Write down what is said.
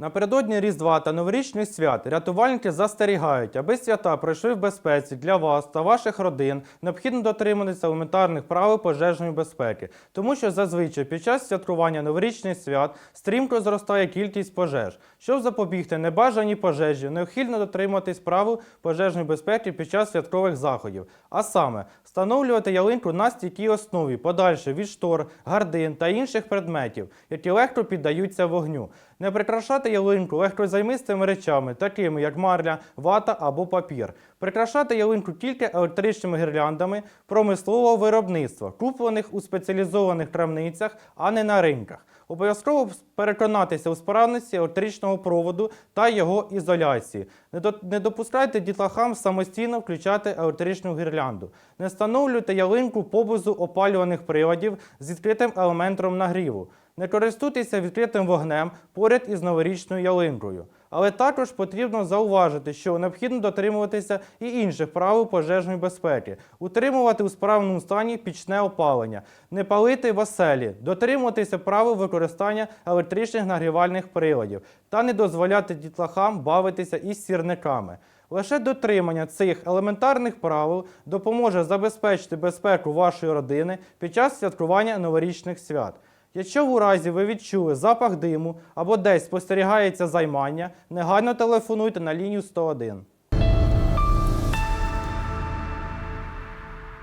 Напередодні Різдва та новорічних свят рятувальники застерігають, аби свята пройшли в безпеці для вас та ваших родин, необхідно дотримуватися елементарних правил пожежної безпеки, тому що зазвичай під час святкування новорічних свят стрімко зростає кількість пожеж. Щоб запобігти небажаній пожежі, необхідно дотримуватись правил пожежної безпеки під час святкових заходів, а саме встановлювати ялинку на стійкій основі, подальше від штор, гардин та інших предметів, які легко піддаються вогню. Не прикрашати ялинку легкозаймистими речами, такими як марля, вата або папір. Прикрашати ялинку тільки електричними гірляндами промислового виробництва, куплених у спеціалізованих крамницях, а не на ринках. Обов'язково переконатися у справності електричного проводу та його ізоляції. Не допускайте дітлахам самостійно включати електричну гірлянду. Не встановлюйте ялинку поблизу опалюваних приладів з відкритим елементом нагріву. Не користуйтеся відкритим вогнем поряд із новорічною ялинкою. Але також потрібно зауважити, що необхідно дотримуватися і інших правил пожежної безпеки, утримувати у справному стані пічне опалення, не палити в оселі, дотримуватися правил використання електричних нагрівальних приладів та не дозволяти дітлахам бавитися із сірниками. Лише дотримання цих елементарних правил допоможе забезпечити безпеку вашої родини під час святкування новорічних свят. Якщо в разі ви відчули запах диму або десь спостерігається займання, негайно телефонуйте на лінію 101.